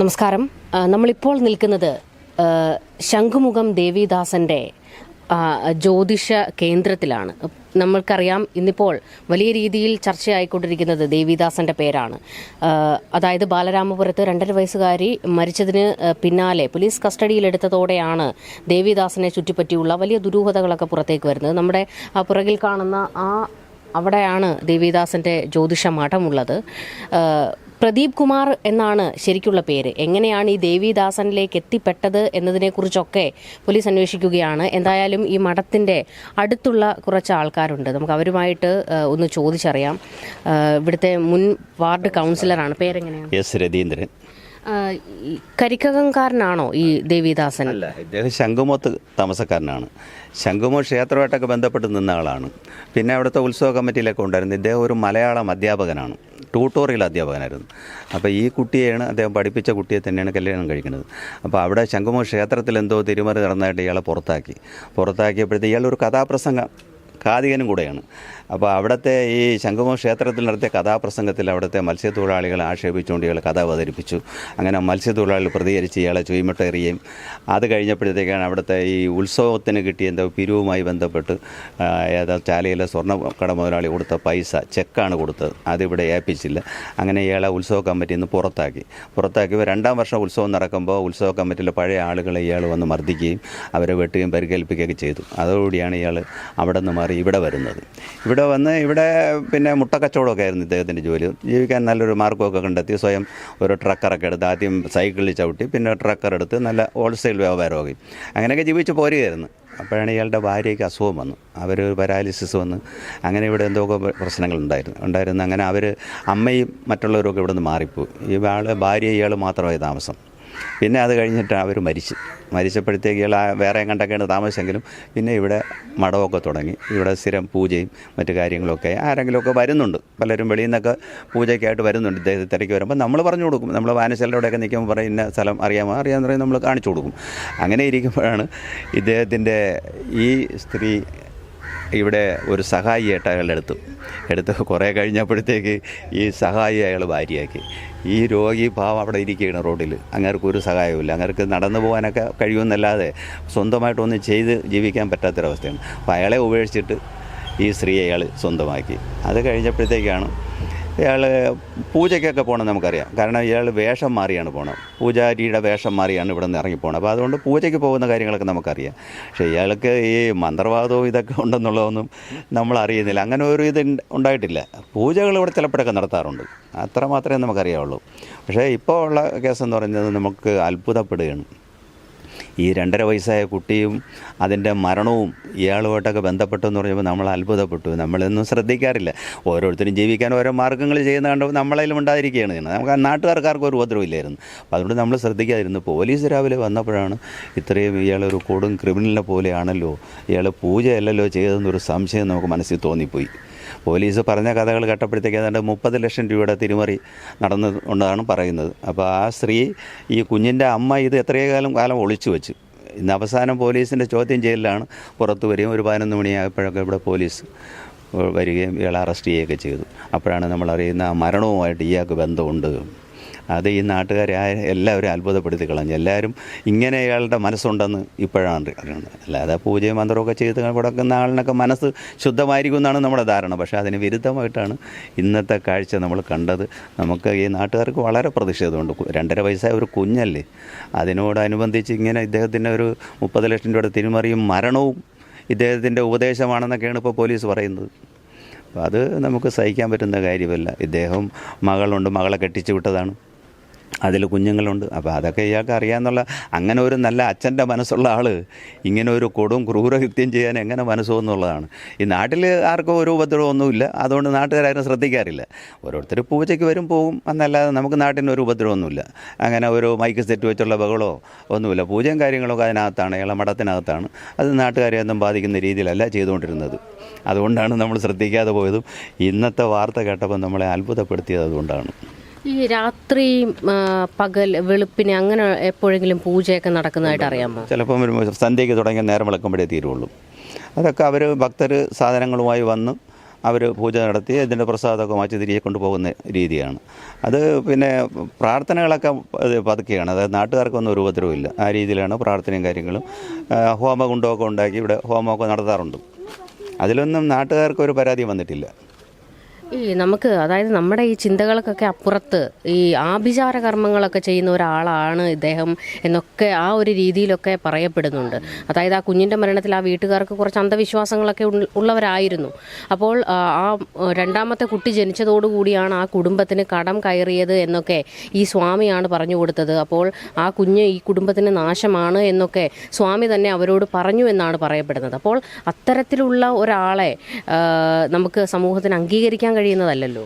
നമസ്കാരം. നമ്മളിപ്പോൾ നിൽക്കുന്നത് ശംഖുമുഖം ദേവിദാസന്റെ ജ്യോതിഷ കേന്ദ്രത്തിലാണ്. നമ്മൾക്കറിയാം ഇന്നിപ്പോൾ വലിയ രീതിയിൽ ചർച്ചയായിക്കൊണ്ടിരിക്കുന്നത് ദേവിദാസന്റെ പേരാണ്. അതായത് ബാലരാമപുരത്ത് രണ്ടര വയസ്സുകാരി മരിച്ചതിന് പിന്നാലെ പോലീസ് കസ്റ്റഡിയിലെടുത്തതോടെയാണ് ദേവിദാസനെ ചുറ്റിപ്പറ്റിയുള്ള വലിയ ദുരൂഹതകളൊക്കെ പുറത്തേക്ക് വരുന്നത്. നമ്മുടെ ആ പുറകിൽ കാണുന്ന ആ അവിടെയാണ് ദേവിദാസന്റെ ജ്യോതിഷ മഠമുള്ളത് പ്രദീപ് കുമാർ എന്നാണ് ശരിക്കുള്ള പേര്. എങ്ങനെയാണ് ഈ ദേവിദാസനിലേക്ക് എത്തിപ്പെട്ടത് എന്നതിനെക്കുറിച്ചൊക്കെ പോലീസ് അന്വേഷിക്കുകയാണ്. എന്തായാലും ഈ മഠത്തിന്റെ അടുത്തുള്ള കുറച്ച് ആൾക്കാരുണ്ട്. നമുക്ക് അവരുമായിട്ട് ഒന്ന് ചോദിച്ചറിയാം. ഇവിടുത്തെ മുൻ വാർഡ് കൗൺസിലറാണ്. പേരെങ്ങനെയാണ്? എസ് രതീന്ദ്രൻ. കരിക്കകംകാരനാണോ ഈ ദേവിദാസൻ? അല്ല ഇദ്ദേഹം ശംഖുമോത്ത് താമസക്കാരനാണ്. ശംഖുമോ ക്ഷേത്രമായിട്ടൊക്കെ ബന്ധപ്പെട്ട് നിന്ന ആളാണ്. പിന്നെ അവിടുത്തെ ഉത്സവ കമ്മിറ്റിയിലൊക്കെ ഉണ്ടായിരുന്നു. ഇദ്ദേഹം ഒരു മലയാളം അധ്യാപകനാണ്. ട്യൂട്ടോറിയൽ അധ്യാപകനായിരുന്നു. അപ്പോൾ ഈ കുട്ടിയെയാണ് അദ്ദേഹം പഠിപ്പിച്ച കുട്ടിയെ തന്നെയാണ് കല്യാണം കഴിക്കുന്നത്. അപ്പോൾ അവിടെ ശംഖുമോ ക്ഷേത്രത്തിൽ എന്തോ തിരുമറി നടന്നായിട്ട് ഇയാളെ പുറത്താക്കി. പുറത്താക്കിയപ്പോഴത്തെ ഇയാളൊരു കഥാപ്രസംഗം കാതികനും കൂടെയാണ്. അപ്പോൾ അവിടുത്തെ ഈ ശംഖുമോ ക്ഷേത്രത്തിൽ നടത്തിയ കഥാപ്രസംഗത്തിൽ അവിടുത്തെ മത്സ്യത്തൊഴിലാളികളെ ആക്ഷേപിച്ചുകൊണ്ട് ഇയാൾ കഥ അവതരിപ്പിച്ചു. അങ്ങനെ മത്സ്യത്തൊഴിലാളികൾ പ്രതികരിച്ച് ഇയാളെ ചുയ്മട്ടെറിയുകയും അത് കഴിഞ്ഞപ്പോഴത്തേക്കാണ് അവിടുത്തെ ഈ ഉത്സവത്തിന് കിട്ടിയ എന്തോ പിരിവുമായി ബന്ധപ്പെട്ട് ഏതാ ചാലയിലെ കട മുതലാളി കൊടുത്ത പൈസ ചെക്കാണ് കൊടുത്തത്. അതിവിടെ ഏൽപ്പിച്ചില്ല. അങ്ങനെ ഇയാളെ ഉത്സവ കമ്മിറ്റിയിൽ നിന്ന് പുറത്താക്കി. പുറത്താക്കിയപ്പോൾ രണ്ടാം വർഷം ഉത്സവം നടക്കുമ്പോൾ ഉത്സവ കമ്മിറ്റിയിലെ പഴയ ആളുകളെ ഇയാൾ വന്ന് മർദ്ദിക്കുകയും അവരെ വെട്ടുകയും പരിക്കേൽപ്പിക്കുകയൊക്കെ ചെയ്തു. അതോടുകൂടിയാണ് ഇയാൾ അവിടെ നിന്ന് മാറി ഇവിടെ വരുന്നത്. ഇവിടെ വന്ന് ഇവിടെ പിന്നെ മുട്ടക്കച്ചവടമൊക്കെ ആയിരുന്നു ഇദ്ദേഹത്തിന്റെ ജോലി. ജീവിക്കാൻ നല്ലൊരു മാർഗമൊക്കെ കണ്ടെത്തി. സ്വയം ഒരു ട്രക്കറൊക്കെ എടുത്ത് ആദ്യം സൈക്കിളിൽ ചവിട്ടി പിന്നെ ട്രക്കർ എടുത്ത് നല്ല ഹോൾസെയിൽ വ്യാപാരമാക്കി. അങ്ങനെയൊക്കെ ജീവിച്ച് പോരുകയായിരുന്നു. അപ്പോഴാണ് ഇയാളുടെ ഭാര്യയ്ക്ക് അസുഖം വന്നു. അവർ പാരാലിസിസ് വന്ന് അങ്ങനെ ഇവിടെ എന്തൊക്കെ പ്രശ്നങ്ങൾ ഉണ്ടായിരുന്നു. അങ്ങനെ അവർ അമ്മയും മറ്റുള്ളവരൊക്കെ ഇവിടെ നിന്ന് മാറിപ്പോയി. ആൾ ഭാര്യ ഇയാൾ മാത്രമായി താമസം. പിന്നെ അത് കഴിഞ്ഞിട്ട് അവർ മരിച്ചു. മരിച്ചപ്പോഴത്തേക്ക് ഇയാൾ വേറെ കണ്ടൊക്കെയാണ് താമസിച്ചെങ്കിലും പിന്നെ ഇവിടെ മടവൊക്കെ തുടങ്ങി. ഇവിടെ സ്ഥിരം പൂജയും മറ്റു കാര്യങ്ങളൊക്കെ ആരെങ്കിലുമൊക്കെ വരുന്നുണ്ട്. പലരും വെളിയിൽ നിന്നൊക്കെ പൂജയ്ക്കായിട്ട് വരുന്നുണ്ട്. ഇദ്ദേഹത്തെ തിരക്കി വരുമ്പോൾ നമ്മൾ പറഞ്ഞു കൊടുക്കും. നമ്മൾ വായനശാലയുടെയൊക്കെ നിൽക്കുമ്പോൾ പറയും ഇന്ന സ്ഥലം അറിയാമോ? അറിയാമെന്ന് പറയും നമ്മൾ കാണിച്ചു കൊടുക്കും. അങ്ങനെ ഇരിക്കുമ്പോഴാണ് ഇദ്ദേഹത്തിന്റെ ഈ സ്ത്രീ ഇവിടെ ഒരു സഹായി ഏട്ട അയാൾ എടുത്തു എടുത്ത് കുറേ കഴിഞ്ഞപ്പോഴത്തേക്ക് ഈ സഹായി അയാൾ ഭാര്യയാക്കി. ഈ രോഗി പാവം അവിടെ ഇരിക്കുകയാണ് റോഡിൽ അങ്ങേർക്ക് ഒരു സഹായവുമില്ല. അങ്ങേർക്ക് നടന്നു പോകാനൊക്കെ കഴിയുമെന്നല്ലാതെ സ്വന്തമായിട്ടൊന്നും ചെയ്ത് ജീവിക്കാൻ പറ്റാത്തൊരവസ്ഥയാണ്. അപ്പോൾ അയാളെ ഉപേക്ഷിച്ചിട്ട് ഈ സ്ത്രീ അയാൾ സ്വന്തമാക്കി. അത് കഴിഞ്ഞപ്പോഴത്തേക്കാണ് ഇയാൾ പൂജയ്ക്കൊക്കെ പോകണം നമുക്കറിയാം. കാരണം ഇയാൾ വേഷം മാറിയാണ് പോകണം പൂജാരിയുടെ വേഷം മാറിയാണ് ഇവിടെ നിന്ന് ഇറങ്ങി പോകണം അപ്പോൾ അതുകൊണ്ട് പൂജയ്ക്ക് പോകുന്ന കാര്യങ്ങളൊക്കെ നമുക്കറിയാം. പക്ഷേ ഇയാൾക്ക് ഈ മന്ത്രവാദവും ഇതൊക്കെ ഉണ്ടെന്നുള്ളതൊന്നും നമ്മൾ അറിയുന്നില്ല അങ്ങനെ ഒരു ഇത് ഉണ്ടായിട്ടില്ല. പൂജകൾ ഇവിടെ ചിലപ്പോഴൊക്കെ നടത്താറുണ്ട്. അത്ര മാത്രമേ നമുക്കറിയാവുള്ളൂ. പക്ഷേ ഇപ്പോൾ ഉള്ള കേസെന്ന് പറയുന്നത് നമുക്ക് അത്ഭുതപ്പെടുകയാണ്. ഈ രണ്ടര വയസ്സായ കുട്ടിയും അതിന്റെ മരണവും ഇയാളുമായിട്ടൊക്കെ ബന്ധപ്പെട്ടെന്ന് പറയുമ്പോൾ നമ്മൾ അത്ഭുതപ്പെട്ടു. നമ്മളൊന്നും ശ്രദ്ധിക്കാറില്ല. ഓരോരുത്തരും ജീവിക്കാൻ ഓരോ മാർഗങ്ങൾ ചെയ്യുന്ന കണ്ടപ്പോൾ നമ്മളതിലും ഉണ്ടായിരിക്കുകയാണ് ചെയ്യുന്നത്. നമുക്ക് നാട്ടുകാർക്കാർക്കും ഒരു ഉപദ്രവമില്ലായിരുന്നു. അപ്പോൾ അതുകൊണ്ട് നമ്മൾ ശ്രദ്ധിക്കാതിരുന്നു. പോലീസ് രാവിലെ വന്നപ്പോഴാണ് ഇത്രയും ഇയാളൊരു കൊടും ക്രിമിനലിനെ പോലെയാണല്ലോ ഇയാൾ പൂജയല്ലല്ലോ ചെയ്തതെന്നൊരു സംശയം നമുക്ക് മനസ്സിൽ തോന്നിപ്പോയി. പോലീസ് പറഞ്ഞ കഥകൾ കേട്ടപ്പോഴത്തേക്ക് ഏതാണ്ട് മുപ്പത് ലക്ഷം രൂപയുടെ തിരിമറി നടന്നുകൊണ്ടാണ് പറയുന്നത്. അപ്പോൾ ആ സ്ത്രീ ഈ കുഞ്ഞിന്റെ അമ്മ ഇത് എത്രയോ കാലം ഒളിച്ചു വെച്ച്. ഇന്ന് അവസാനം പോലീസിന്റെ ചോദ്യം ചെയ്യലിലാണ് പുറത്തു വരികയും ഒരു പതിനൊന്ന് മണിയായപ്പോഴൊക്കെ ഇവിടെ പോലീസ് വരികയും ഇയാളെ അറസ്റ്റ് ചെയ്യുകയൊക്കെ ചെയ്തു. അപ്പോഴാണ് നമ്മൾ അറിയുന്ന ആ മരണവുമായിട്ട് ഇയാൾക്ക് ബന്ധമുണ്ട്. അത് ഈ നാട്ടുകാരെ എല്ലാവരും അത്ഭുതപ്പെടുത്തി കളഞ്ഞു. എല്ലാവരും ഇങ്ങനെ അയാളുടെ മനസ്സുണ്ടെന്ന് ഇപ്പോഴാണ് അറിയുന്നത്. അല്ലാതെ പൂജയും മന്ത്രമൊക്കെ ചെയ്ത് കൊടുക്കുന്ന ആളിനൊക്കെ മനസ്സ് ശുദ്ധമായിരിക്കും എന്നാണ് നമ്മുടെ ധാരണ. പക്ഷേ അതിന് വിരുദ്ധമായിട്ടാണ് ഇന്നത്തെ കാഴ്ച നമ്മൾ കണ്ടത്. നമുക്ക് ഈ നാട്ടുകാർക്ക് വളരെ പ്രതിഷേധമുണ്ട്. രണ്ടര വയസ്സായ ഒരു കുഞ്ഞല്ലേ? അതിനോടനുബന്ധിച്ച് ഇങ്ങനെ ഇദ്ദേഹത്തിന്റെ ഒരു മുപ്പത് ലക്ഷം രൂപയുടെ തിരിമറിയും മരണവും ഇദ്ദേഹത്തിന്റെ ഉപദേശമാണെന്നൊക്കെയാണ് ഇപ്പോൾ പോലീസ് പറയുന്നത്. അപ്പോൾ അത് നമുക്ക് സഹിക്കാൻ പറ്റുന്ന കാര്യമല്ല. ഇദ്ദേഹം മകളുണ്ട്. മകളെ കെട്ടിച്ചു വിട്ടതാണ്. അതിൽ കുഞ്ഞുങ്ങളുണ്ട്. അപ്പോൾ അതൊക്കെ ഇയാൾക്ക് അറിയാമെന്നുള്ള അങ്ങനെ ഒരു നല്ല അച്ഛന്റെ മനസ്സുള്ള ആൾ ഇങ്ങനെ ഒരു കൊടും ക്രൂരകൃത്യം ചെയ്യാൻ എങ്ങനെ എന്നുള്ളതാണ്. ഈ നാട്ടിൽ ആർക്കും ഒരു ഉപദ്രവമൊന്നുമില്ല അതുകൊണ്ട് നാട്ടുകാരും ശ്രദ്ധിക്കാറില്ല. ഓരോരുത്തർ പൂജയ്ക്ക് വരും പോകും എന്നല്ലാതെ നമുക്ക് നാട്ടിന് ഒരു ഉപദ്രവമൊന്നുമില്ല അങ്ങനെ ഒരു മൈക്ക് സെറ്റ് വെച്ചുള്ള ബഹളോ ഒന്നുമില്ല. പൂജയും കാര്യങ്ങളൊക്കെ അതിനകത്താണ് ഇള മഠത്തിനകത്താണ്. അത് നാട്ടുകാരെ ഒന്നും ബാധിക്കുന്ന രീതിയിലല്ല ചെയ്തുകൊണ്ടിരുന്നത്. അതുകൊണ്ടാണ് നമ്മൾ ശ്രദ്ധിക്കാതെ പോയതും. ഇന്നത്തെ വാർത്ത കേട്ടപ്പോൾ നമ്മളെ അത്ഭുതപ്പെടുത്തിയത് അതുകൊണ്ടാണ്. ഈ രാത്രി പകൽ വെളുപ്പിനെ അങ്ങനെ എപ്പോഴെങ്കിലും പൂജയൊക്കെ നടക്കുന്നതായിട്ട് അറിയാമോ? ചിലപ്പം വരുമ്പോൾ സന്ധ്യയ്ക്ക് തുടങ്ങിയ നേരം വിളക്കുമ്പോഴേ തീരുള്ളൂ. അതൊക്കെ അവർ ഭക്തർ സാധനങ്ങളുമായി വന്ന് അവർ പൂജ നടത്തി ഇതിന്റെ പ്രസാദമൊക്കെ മാറ്റി തിരികെ കൊണ്ടുപോകുന്ന രീതിയാണ്. അത് പിന്നെ പ്രാർത്ഥനകളൊക്കെ പതുക്കെയാണ്. അതായത് നാട്ടുകാർക്കൊന്നും ഒരു ഉപദ്രവമില്ല ആ രീതിയിലാണ് പ്രാർത്ഥനയും കാര്യങ്ങളും. ഹോമകുണ്ടമൊക്കെ ഉണ്ടാക്കി ഇവിടെ ഹോമമൊക്കെ നടത്താറുണ്ട്. അതിലൊന്നും നാട്ടുകാർക്ക് ഒരു പരാതി വന്നിട്ടില്ല. ഈ നമുക്ക് അതായത് നമ്മുടെ ഈ ചിന്തകൾക്കൊക്കെ അപ്പുറത്ത് ഈ ആഭിചാര കർമ്മങ്ങളൊക്കെ ചെയ്യുന്ന ഒരാളാണ് ഇദ്ദേഹം എന്നൊക്കെ ആ ഒരു രീതിയിലൊക്കെ പറയപ്പെടുന്നുണ്ട്. അതായത് ആ കുഞ്ഞിന്റെ മരണത്തിൽ ആ വീട്ടുകാർക്ക് കുറച്ച് അന്ധവിശ്വാസങ്ങളൊക്കെ ഉള്ളവരായിരുന്നു. അപ്പോൾ ആ രണ്ടാമത്തെ കുട്ടി ജനിച്ചതോടുകൂടിയാണ് ആ കുടുംബത്തിന് കടം കയറിയത് എന്നൊക്കെ ഈ സ്വാമിയാണ് പറഞ്ഞു കൊടുത്തത്. അപ്പോൾ ആ കുഞ്ഞ് ഈ കുടുംബത്തിന് നാശമാണ് എന്നൊക്കെ സ്വാമി തന്നെ അവരോട് പറഞ്ഞു എന്നാണ് പറയപ്പെടുന്നത്. അപ്പോൾ അത്തരത്തിലുള്ള ഒരാളെ നമുക്ക് സമൂഹത്തിന് അംഗീകരിക്കാൻ കഴിയുന്നതല്ലല്ലോ.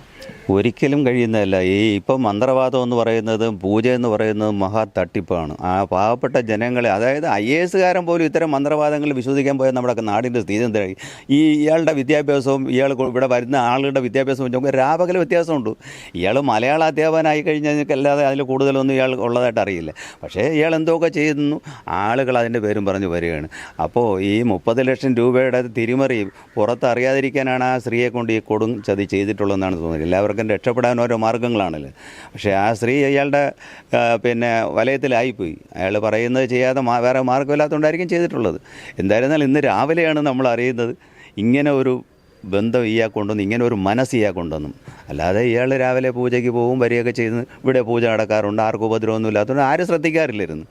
ഒരിക്കലും കഴിയുന്നതല്ല. ഈ ഇപ്പം മന്ത്രവാദം എന്ന് പറയുന്നത് പൂജ എന്ന് പറയുന്നതും മഹാ തട്ടിപ്പാണ്. ആ പാവപ്പെട്ട ജനങ്ങളെ അതായത് ഐ എ എസുകാരൻ പോലും ഇത്തരം മന്ത്രവാദങ്ങളിൽ വിശ്വസിക്കാൻ പോയാൽ നമ്മുടെ നാടിന്റെ സ്ഥിതി എന്തായി? ഈ ഇയാളുടെ വിദ്യാഭ്യാസവും ഇയാൾ ഇവിടെ വരുന്ന ആളുകളുടെ വിദ്യാഭ്യാസവും നമുക്ക് രാപകല വ്യത്യാസമുണ്ട്. ഇയാൾ മലയാള അധ്യാപകനായി കഴിഞ്ഞാൽ അല്ലാതെ അതിൽ കൂടുതലൊന്നും ഇയാൾ ഉള്ളതായിട്ട് അറിയില്ല. പക്ഷേ ഇയാൾ എന്തൊക്കെ ചെയ്യുന്നു? ആളുകൾ അതിന്റെ പേരും പറഞ്ഞു വരികയാണ്. അപ്പോൾ ഈ മുപ്പത് ലക്ഷം രൂപയുടെ തിരിമറി പുറത്തറിയാതിരിക്കാനാണ് ആ സ്ത്രീയെ കൊണ്ട് ഈ കൊടും ചതി ചെയ്തിട്ടുള്ളതെന്നാണ് തോന്നുന്നത്. എല്ലാവർക്കും രക്ഷപ്പെടാൻ ഓരോ മാർഗങ്ങളാണല്ലോ പക്ഷേ ആ സ്ത്രീ അയാളുടെ പിന്നെ വലയത്തിലായിപ്പോയി. അയാൾ പറയുന്നത് ചെയ്യാതെ വേറെ മാർഗമില്ലാത്തതുകൊണ്ടായിരിക്കും ചെയ്തിട്ടുള്ളത്. എന്തായിരുന്നാലും ഇന്ന് രാവിലെയാണ് നമ്മൾ അറിയുന്നത് ഇങ്ങനെ ഒരു ബന്ധം ഇയാൾ കൊണ്ടുവന്നു ഇങ്ങനെ ഒരു മനസ്സ് ഇയാൾ കൊണ്ടുവന്നു. അല്ലാതെ ഇയാൾ രാവിലെ പൂജയ്ക്ക് പോകും വരികയൊക്കെ ചെയ്ത് ഇവിടെ പൂജ നടക്കാറുണ്ട് ആർക്കും ഉപദ്രവമൊന്നും ഇല്ലാത്തതുകൊണ്ട് ആരും ശ്രദ്ധിക്കാറില്ലായിരുന്നു.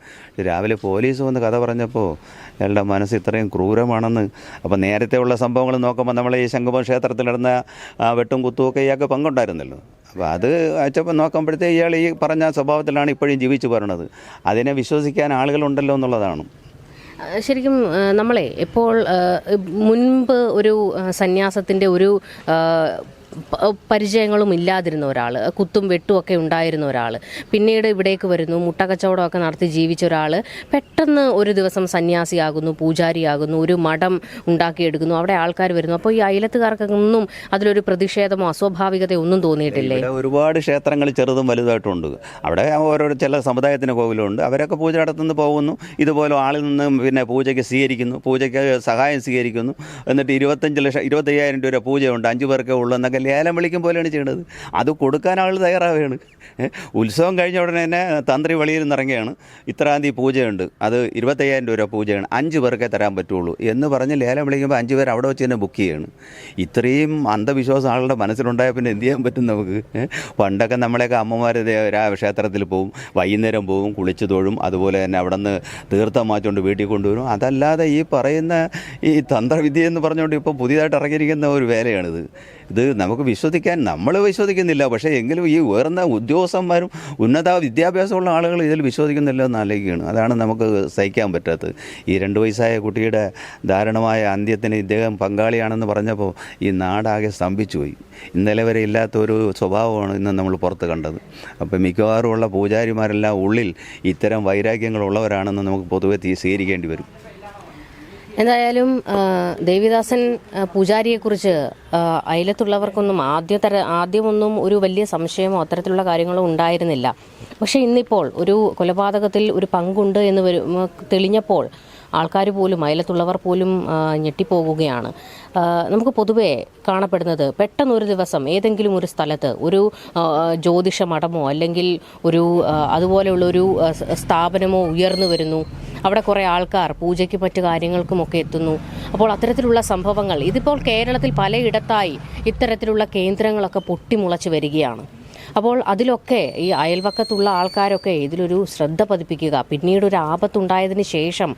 രാവിലെ പോലീസ് വന്ന് കഥ പറഞ്ഞപ്പോൾ ഇയാളുടെ മനസ്സ് ഇത്രയും ക്രൂരമാണെന്ന് അപ്പോൾ നേരത്തെ ഉള്ള സംഭവങ്ങൾ നോക്കുമ്പോൾ നമ്മൾ ഈ ശംഖുമ ക്ഷേത്രത്തിൽ നടന്ന വെട്ടും കുത്തുമൊക്കെ ഇയാൾക്ക് പങ്കുണ്ടായിരുന്നല്ലോ. അപ്പോൾ അത് അച്ചപ്പം നോക്കുമ്പോഴത്തേ ഇയാൾ ഈ പറഞ്ഞ സ്വഭാവത്തിലാണ് ഇപ്പോഴും ജീവിച്ചു പറയണത് അതിനെ വിശ്വസിക്കാൻ ആളുകളുണ്ടല്ലോ എന്നുള്ളതാണ്. ശരിക്കും നമ്മളെ ഇപ്പോൾ മുൻപ് ഒരു സന്യാസത്തിന്റെ ഒരു പരിചയങ്ങളും ഇല്ലാതിരുന്ന ഒരാൾ കുത്തും വെട്ടും ഒക്കെ ഉണ്ടായിരുന്ന ഒരാൾ പിന്നീട് ഇവിടേക്ക് വരുന്നു മുട്ടക്കച്ചവടമൊക്കെ നടത്തി ജീവിച്ച ഒരാൾ പെട്ടെന്ന് ഒരു ദിവസം സന്യാസിയാകുന്നു പൂജാരിയാകുന്നു ഒരു മഠം ഉണ്ടാക്കിയെടുക്കുന്നു. അവിടെ ആൾക്കാർ വരുന്നു. അപ്പോൾ ഈ അയലത്തുകാർക്കൊന്നും അതിലൊരു പ്രതിഷേധമോ അസ്വാഭാവികതയോ ഒന്നും തോന്നിയിട്ടില്ലേ? ഒരുപാട് ക്ഷേത്രങ്ങൾ ചെറുതും വലുതായിട്ടുണ്ട്. അവിടെ ഓരോ ചില സമുദായത്തിന് കോവിലുണ്ട്. അവരൊക്കെ പൂജ നടത്തുന്നു പോകുന്നു. ഇതുപോലെ ആളിൽ നിന്ന് പിന്നെ പൂജയ്ക്ക് സ്വീകരിക്കുന്നു പൂജയ്ക്ക് സഹായം സ്വീകരിക്കുന്നു. എന്നിട്ട് ഇരുപത്തഞ്ച് ലക്ഷം ഇരുപത്തയ്യായിരം രൂപ പൂജയുണ്ട്. അഞ്ച് പേർക്കേ ഉള്ളൂ എന്നൊക്കെ ലേലം വിളിക്കും പോലെയാണ് ചെയ്യുന്നത് അത് കൊടുക്കാൻ ആൾ തയ്യാറാവുകയാണ്. ഉത്സവം കഴിഞ്ഞ ഉടനെ തന്നെ തന്ത്രി വെളിയിൽ നിന്നിറങ്ങിയാണ് ഇത്രാം തീയതി പൂജയുണ്ട്. അത് ഇരുപത്തയ്യായിരം രൂപ പൂജയാണ്. അഞ്ച് പേർക്കേ തരാൻ പറ്റുള്ളൂ എന്ന് പറഞ്ഞ് ലേലം വിളിക്കുമ്പോൾ അഞ്ച് പേർ അവിടെ വെച്ച് തന്നെ ബുക്ക് ചെയ്യാണ്. ഇത്രയും അന്ധവിശ്വാസം ആളുടെ മനസ്സിലുണ്ടായാൽ പിന്നെ എന്ത് ചെയ്യാൻ പറ്റും നമുക്ക്? പണ്ടൊക്കെ നമ്മളെയൊക്കെ അമ്മമാർ ക്ഷേത്രത്തിൽ പോവും വൈകുന്നേരം പോവും കുളിച്ചു തൊഴും അതുപോലെ തന്നെ അവിടെ നിന്ന് തീർത്ഥം മാറ്റുകൊണ്ട് വീട്ടിൽ കൊണ്ടുവരും. അതല്ലാതെ ഈ പറയുന്ന ഈ തന്ത്രവിദ്യ എന്ന് പറഞ്ഞുകൊണ്ട് ഇപ്പോൾ പുതിയതായിട്ട് ഇറങ്ങിയിരിക്കുന്ന ഒരു വേലയാണിത്. ഇത് നമുക്ക് വിശ്വസിക്കാൻ നമ്മൾ വിശ്വസിക്കുന്നില്ല. പക്ഷേ എങ്കിലും ഈ ഉയർന്ന ഉദ്യോഗസ്ഥന്മാരും ഉന്നത വിദ്യാഭ്യാസമുള്ള ആളുകൾ ഇതിൽ വിശ്വസിക്കുന്നില്ല എന്ന് ആലോചിക്കുകയാണ്. അതാണ് നമുക്ക് സഹിക്കാൻ പറ്റാത്തത്. ഈ രണ്ട് വയസ്സായ കുട്ടിയുടെ ദാരുണമായ അന്ത്യത്തിന് ഇദ്ദേഹം പങ്കാളിയാണെന്ന് പറഞ്ഞപ്പോൾ ഈ നാടാകെ സ്തംഭിച്ചു പോയി ഇന്നലെ വരെ ഇല്ലാത്ത ഒരു സ്വഭാവമാണ് ഇന്ന് നമ്മൾ പുറത്ത് കണ്ടത്. അപ്പോൾ മിക്കവാറുമുള്ള പൂജാരിമാരെല്ലാം ഉള്ളിൽ ഇത്തരം വൈരാഗ്യങ്ങളുള്ളവരാണെന്ന് നമുക്ക് പൊതുവെ തീ- സ്വീകരിക്കേണ്ടി വരും. എന്തായാലും ദേവിദാസൻ പൂജാരിയെക്കുറിച്ച് അയലത്തുള്ളവർക്കൊന്നും ആദ്യതര ആദ്യമൊന്നും ഒരു വലിയ സംശയമോ അത്തരത്തിലുള്ള കാര്യങ്ങളോ ഉണ്ടായിരുന്നില്ല. പക്ഷേ ഇന്നിപ്പോൾ ഒരു കൊലപാതകത്തിൽ ഒരു പങ്കുണ്ട് എന്ന് വരും തെളിഞ്ഞപ്പോൾ ആൾക്കാർ പോലും അയലത്തുള്ളവർ പോലും ഞെട്ടിപ്പോകുകയാണ് നമുക്ക് പൊതുവേ കാണപ്പെടുന്നത് പെട്ടെന്ന് ഒരു ദിവസം ഏതെങ്കിലും ഒരു സ്ഥലത്ത് ഒരു ജ്യോതിഷ മഠമോ അല്ലെങ്കിൽ ഒരു അതുപോലെയുള്ള ഒരു സ്ഥാപനമോ ഉയർന്നു വരുന്നു. അവിടെ കുറേ ആൾക്കാർ പൂജയ്ക്ക് മറ്റു കാര്യങ്ങൾക്കുമൊക്കെ എത്തുന്നു. അപ്പോൾ അത്തരത്തിലുള്ള സംഭവങ്ങൾ ഇതിപ്പോൾ കേരളത്തിൽ പലയിടത്തായി ഇത്തരത്തിലുള്ള കേന്ദ്രങ്ങളൊക്കെ പൊട്ടിമുളച്ച് വരികയാണ്. അപ്പോൾ അതിലൊക്കെ ഈ അയൽവക്കത്തുള്ള ആൾക്കാരൊക്കെ ഇതിലൊരു ശ്രദ്ധ പതിപ്പിക്കുക. പിന്നീട് ഒരു ആപത്തുണ്ടായതിന് ശേഷം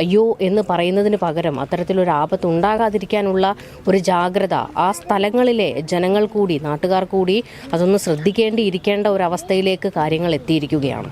അയ്യോ എന്ന് പറയുന്നതിന് പകരം അത്തരത്തിലൊരു ആപത്തുണ്ടാകാതിരിക്കാനുള്ള ഒരു ജാഗ്രത ആ സ്ഥലങ്ങളിലെ ജനങ്ങൾ കൂടി നാട്ടുകാർ കൂടി അതൊന്ന് ശ്രദ്ധിക്കേണ്ടിയിരിക്കേണ്ട ഒരു അവസ്ഥയിലേക്ക് കാര്യങ്ങൾ എത്തിയിരിക്കുകയാണ്.